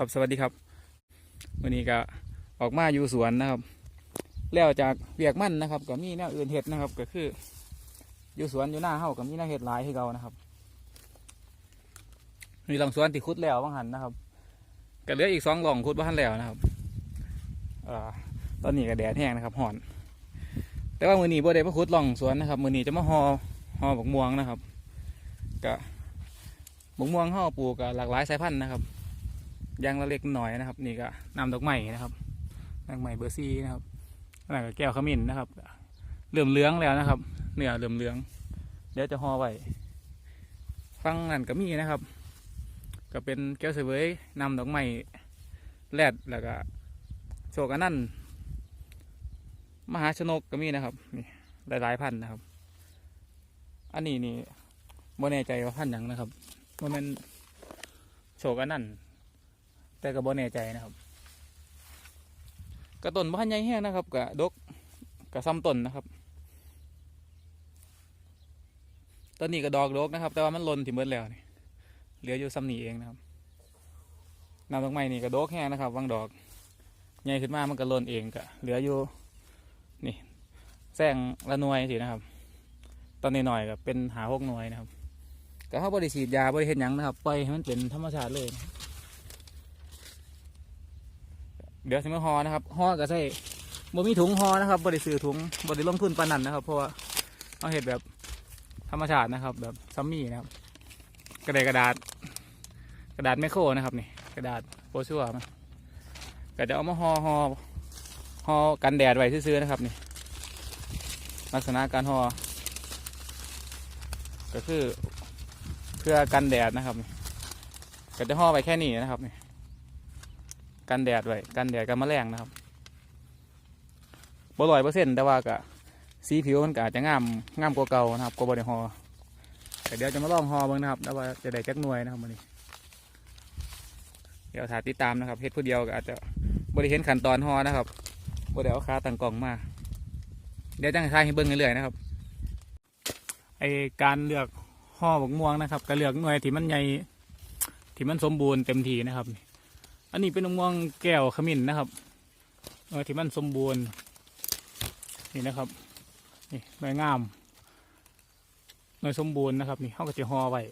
ครับสวัสดีครับวันนี้ก็ออกมาอยู่สวนนะครับ แล้วจากเวียกมันนะครับก็มีแนวอื่นเห็ดนะครับ ก็คือ อยู่สวนอยู่หน้าเฮาก็มีแนวเห็ดหลายให้เรานะครับมีหลังสวนที่คุดแล้วบางหันนะครับก็เหลืออีกสองหล่องคุดบ้านแล้วนะครับอตอนนี้ก็แดดแห้งนะครับห่อน แต่ว่ามือนี้บ่ได้มาคุดหล่องสวนนะครับ มือนี้จะมาหอหอบักม่วงนะครับก็บักม่วงเฮาปลูกก็หลากหลายสายพันธุ์นะครับ ยางละเล็กหน่อยนะครับ นี่ก็นำดอกไม้นะครับดอกไม้เบอร์ซี่นะครับนั่นก็แก้วขมิ้นนะครับเริ่มเหลืองแล้วนะครับ เนื้อเริ่มเหลืองเดี๋ยวจะห่อไว้ฟังนั่นก็มีนะครับ ก็เป็นแก้วเสวยนำดอกไม้แรดแล้วก็โชกอันนั่นมหาชนกก็มีนะครับนี่หลายๆพันนะครับ อันนี้นี่บ่แน่ใจว่าพันหยังนะครับว่ามันโชกอันนั่น แต่ก็บ่แน่ใจนะครับกระต้นบ้านใหญ่แห้งนะครับกะดกกะซ้ำต้นนะครับตอนนี้ก็ดอกดกนะครับ แต่ว่ามันลนถิ่มเบิดแล้วนี่เหลืออยู่ซ้ำนี่เองนะครับน้ำดอกไม้นี่ก็ดกแห้งนะครับวางดอกใหญ่ขึ้นมามันก็ลนเองกะเหลืออยู่นี่แซงละหน่วยสินะครับ ตอนนี้หน่อยๆก็เป็นหาหกหน่วยนะครับก็เข้าบริสีดยาบริเห็นยังนะครับปล่อยให้มันเป็นธรรมชาติเลยนะครับ เดี๋ยวสิมาห่อนะครับห่อก็ใส่บ่มีถุงห่อนะครับบริซื้อถุงบริลงทุนปานนันนะครับ เพราะว่าเอาเห็ดแบบธรรมชาตินะครับ แบบซัมมี่นะครับ กระดาษกระดาษ กระดาษแมโครนะครับนี่กระดาษโปรชัวมันก็จะเอามาห่อห่อห่อกันแดดไว้ซื่อๆนะครับนี่ลักษณะการห่อก็คือเพื่อกันแดดนะครับนี่ก็จะห่อไว้แค่นี้นะครับนี่ กันแดดไว้กันแดดกันแมลงนะครับบ่ร้อยเปอร์เซ็นต์แต่ว่าก็สีผิวมันก็อาจจะงามงามกว่าเก่านะครับกว่าบริหอแต่เดี๋ยวจะมาลองหอเบิ่งนะครับแล้วว่าจะได้จักหน่วยนะครับวันนี้ เดี๋ยวถ่ายติดตามนะครับเฮ็ดผู้เดียวก็อาจจะบริเห็นขั้นตอนหอนะครับบ่ได้เอาขาตั้งกล่องมา เดี๋ยวจังถ่ายให้เบิ่งเรื่อยๆนะครับไอการเลือกห่อบกม่วงนะครับก็เลือกหน่วยที่มันใหญ่ที่มันสมบูรณ์เต็มทีนะครับ อันนี้เป็นมะม่วงแก้วขมิ้นนะครับที่มันสมบูรณ์นี่นะครับนี่หน่วยงามหน่วยสมบูรณ์นะครับ นี่เขาก็จะห่อไว้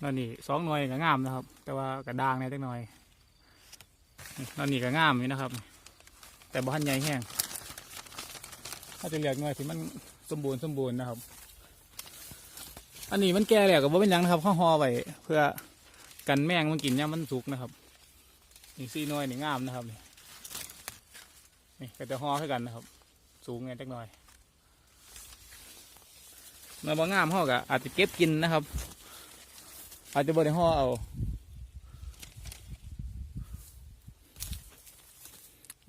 แล้วนี่สองหน่วยก็งามนะครับ แต่ว่ากระด้างในจักหน่อยนี่แล้วนี่ก็งามนี่นะครับ แต่บ้านใหญ่แห้งเขาจะเลือกหน่วยที่มันสมบูรณ์สมบูรณ์นะครับ อันนี้มันแก่แล้วก็บ่เป็นยังนะครับเขาห่อไว้เพื่อกันแมงมันกินเนี่ยมันสุกนะครับ นี่ซี่น้อยนี่งามนะครับนี่นี่ก็จะห่อให้กันนะครับ สูงไงจักหน่อยเมื่อบางงามห่อกะอาจจะเก็บกินนะครับ อาจจะบริห่อเอา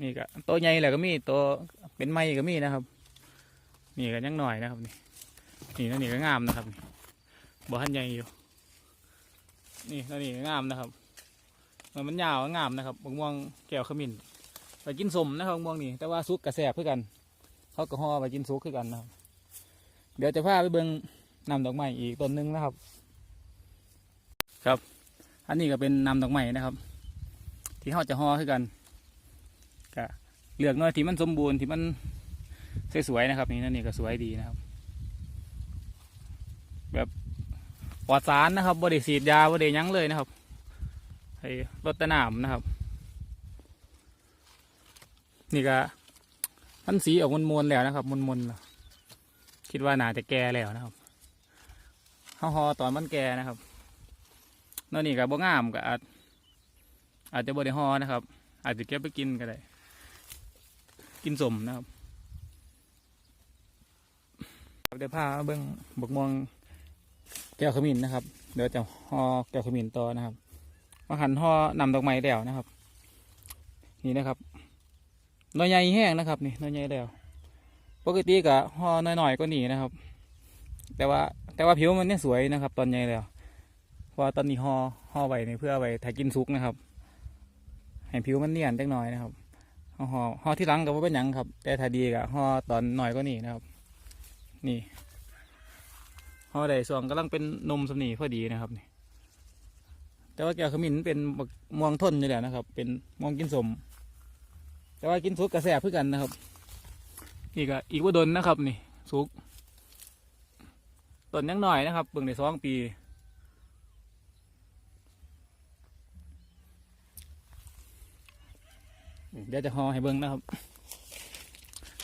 นี่ก็ตัวใหญ่แหละก็มีตัวเป็นไม้ก็มีนะครับ นี่ก็ยังหน่อยนะครับ นี่นี่นั่นนี่ก็งามนะครับบ่ทันใหญ่อยู่ นี่นั่นนี่ก็งามนะครับ มันมันยาวงามนะครับมะม่วงแก้วขมิ้นไปกินสมนะครับมะม่วงนี่แต่ว่าซุกกระแสบเพื่อกัน เขาก็ห่อไปกินซุกคือกันนะครับเดี๋ยวจะพาไปเบิ่งนำดอกไม้อีกต้นหนึงนะครับ ครับ อันนี้ก็เป็นนำดอกไม้นะครับ ที่เขาจะห่อคือกันก็เลือกหน้อยที่มันสมบูรณ์ที่มันสวยๆนะครับ นี่นั่นนี่ก็สวยดีนะครับ แบบปลอดสารนะครับบริสีดยาบริยังเลยนะครับ ให้รถตะนามนะครับ นี่ก็มันสีออกมนๆแล้วนะครับมนๆแล้วคิดว่าน่าจะแก่แล้วนะครับห่อๆตอนมันแก่นะครับแล้วนี่ก็บ่งามก็อาจอาจจะบ่ได้ห่อนะครับ อาจจะเก็บไปกินก็ได้กินสมนะครับเดี๋ยวพาเบิ้งบกม่วงแก้วขมิ้นนะครับ เดี๋ยวจะห่อแก้วขมิ้นต่อนะครับ มาหันห่อนำดอกไม้แล้วนะครับ นี่นะครับน้อยใหญ่แห้งนะครับ นี่น้อยใหญ่แล้วปกติก็ห่อน้อยๆก็หนีนะครับ แต่ว่าแต่ว่าผิวมันเนี่ยสวยนะครับ ตอนใหญ่แล้วเพราะตอนนี้ห่อห่อไว้นี่เพื่อไว้ถ่ายกินซุกนะครับให้ผิวมันเนียนจักน่อยนะครับห่อห่อที่หลังก็บ่เป็นหยังครับ แต่ถ้าดีก็ห่อตอนหน่อยก็นี่นะครับ นี่ห่อใดส่วนกำลังเป็นนมสำนีพอดีนะครับนี่ แต่ว่าแก้วขมิ้นเป็นม่วงทนอยู่แล้วนะครับ เป็นม่วงกินสม แต่ว่ากินสุกกระแสพือกันนะครับนี่ก็อีกว่าดนนะครับ นี่สุกต้นยังหน่อยนะครับเบิ่งในสองปีเดี๋ยวจะห่อให้เบิ่งนะครับ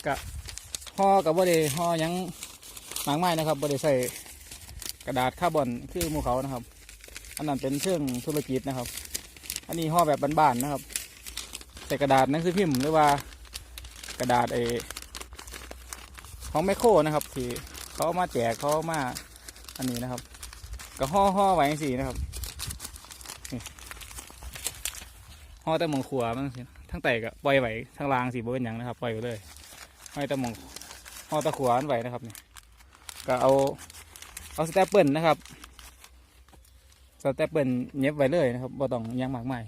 กะห่อกับบ่ได้ห่อยังหมากไม้นะครับบ่ได้ใส่กระดาษคาร์บอนคือมูเขานะครับ อันนั้นเป็นเชิงธุรกิจนะครับ อันนี้ห่อแบบบานๆนะครับใส่กระดาษนั่งสือพิมพ์หรือว่ากระดาษไอของแมคโครนะครับที่เขามาแจกเขามาอันนี้นะครับก็ห่อห่อไว้องสี่นะครับห่อแต่หมองขวมันทั้งแต่ก็ปล่อยไว้ทั้งรางสีบเป็นหยังนะครับปล่อยไว้เลยห้อยแต่หมองห่อตะขวอันไว้นะครับนี่ก็เอาเอาสแตปเปิลนะครับ สแตปเปิลเย็บไว้เลยนะครับบ่ต้องยังมากมาย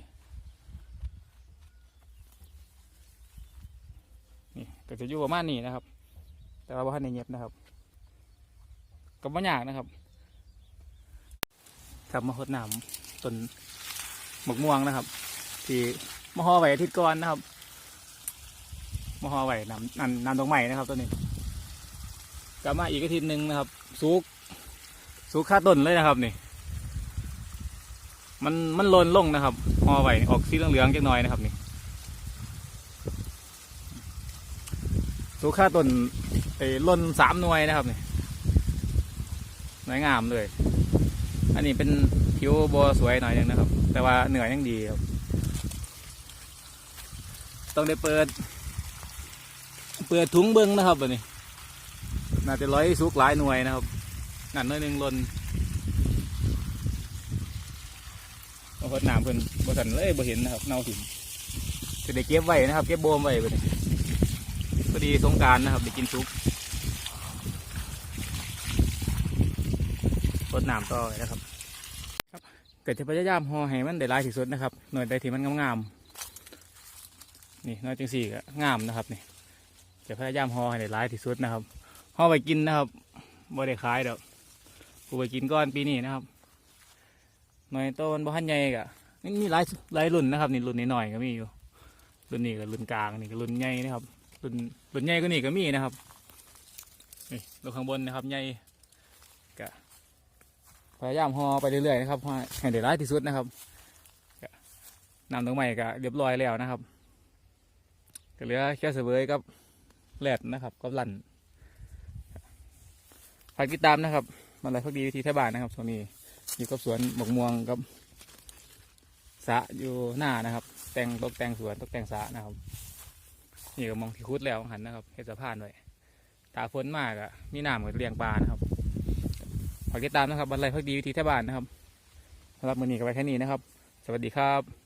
นี่ก็จะอยู่ประมาณนี้นะครับ แต่ว่าบ้านในเงียบนะครับก็บ่ยากนะครับครับมาหดน้ำต้นหมกม่วงนะครับ ที่มะฮอไหวอาทิตย์ก่อนนะครับมะฮอไหวน้ำน้ำน้ำดอกไม้นะครับตัวนี้กลับมาอีกอาทิตย์หนึ่งนะครับสุกสุกค่าต้นเลยนะครับนี่ มันมันลนลงนะครับฮอไหวออกสีเหลืองๆจักหน่อยนะครับนี่สูค่าต้นไอ้ล่นสามหน่วยนะครับนี่หน่วยงามเลย อันนี้เป็นผิวบัวสวยหน่อยหนึงนะครับ แต่ว่าเหนือยังดีครับ ต้องได้เปิด เปิดถุงเบิ้งนะครับอันนี้น่าจะร้อยสุกหลายหน่วยนะครับนั่นหน่อยหนึ่งล่น บางคนน้ำเพิ่นบ่ทันเลยบ่เห็นนะครับเน่าถิ่มจะได้เก็บไว้นะครับ เก็บโบมไว้บัดนี้พอดีสงการนะครับไปกินซุปรดน้ำต่อเลยนะครับครับเกิดจะพยายามห่อให้มันได้หลายที่สุดนะครับ หน่วยใดที่มันงามๆนี่หน่วยจังสี่ก็งามนะครับนี่จะพยายามห่อให้ได้หลายที่สุดนะครับห่อไปกินนะครับบ่ได้ขายดอกกูไปกินก้อนปีนี้นะครับ หน่วยต้นบ่ทันใหญ่กะนี่มีหลายหลายรุ่นนะครับนี่รุ่นนี้หน่อยก็มีอยู่ รุ่นนี้ก็รุ่นกลางนี่ก็รุ่นใหญ่นะครับ รุ่นรุ่นใหญ่ก็นี่ก็มีนะครับนี่ลงข้างบนนะครับใหญ่ก็พยายามห่อไปเรื่อยๆนะครับให้ได้ร้ายที่สุดนะครับนำตรงใหม่ก็เรียบร้อยแล้วนะครับก็เหลือแค่เสวยกับแหลดนะครับกับลั่นฝากติดตามนะครับ มันอะไรพักดีวิธีไทยบ้านนะครับช่วงนี้ อยู่กับสวนหมกม่วงกับสะอยู่หน้านะครับ แต่งตกแต่งสวนตกแต่งสะนะครับนี่ก็มองที่คุดแล้วหันนะครับเห็ดสะพานไว้ตาฝนมากอะมีน้ำกับเลี้ยงปลานะครับฝากติดตามนะครับบรรลัยพักดีวิธีแท่บ้านนะครับสำหรับมือนี้ก็ไปแค่นี้นะครับ สวัสดีครับ